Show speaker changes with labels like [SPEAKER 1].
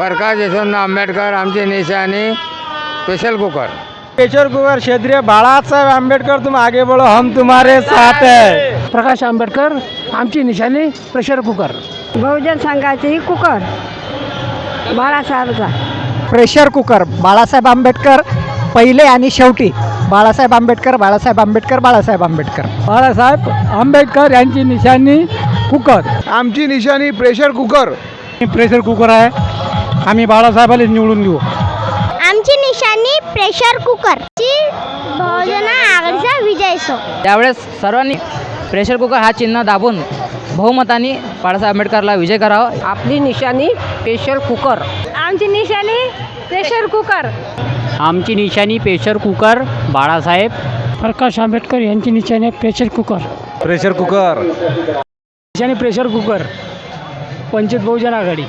[SPEAKER 1] प्रकाश यशवंत आंबेडकर आमची निशाणी special cooker
[SPEAKER 2] pressure cooker क्षेत्रीय बाळासाहेब आंबेडकर तुम आगे बढ़ो हम तुम्हारे साथ है.
[SPEAKER 3] प्रकाश आंबेडकर आमची निशाणी प्रेशर कुकर
[SPEAKER 4] बहुजन संघाची कुकर बाळासाहेबचा.
[SPEAKER 5] प्रेशर कुकर बाळासाहेब आंबेडकर पहिले आणि शेवटी. बाळासाहेब आंबेडकर बाळासाहेब आंबेडकर बाळासाहेब आंबेडकर.
[SPEAKER 2] बाळासाहेब आंबेडकर यांची निशाणी कुकर
[SPEAKER 6] आमची निशाणी प्रेशर कुकर
[SPEAKER 2] प्रेशर कुकर आहे. आम्ही बाळासाहेबाला निवडून देऊ.
[SPEAKER 7] आमची निशाणी प्रेशर कुकर. ची बहुजन आघाडीचा विजय असो.
[SPEAKER 8] त्यावेळेस सर्वांनी प्रेशर कुकर हा चिन्ह दाबून बहुमताने बाळासाहेब आंबेडकरला विजय करावा.
[SPEAKER 5] आपली निशाणी प्रेशर कुकर.
[SPEAKER 4] आमची निशाणी प्रेशर कुकर.
[SPEAKER 5] आमची निशाणी प्रेशर कुकर बाळासाहेब.
[SPEAKER 3] प्रकाश आंबेडकर यांची निशाणी आहे प्रेशर कुकर.
[SPEAKER 2] Pressure cooker. निशाणी प्रेशर कुकर. वंचित बहुजन आघाडी.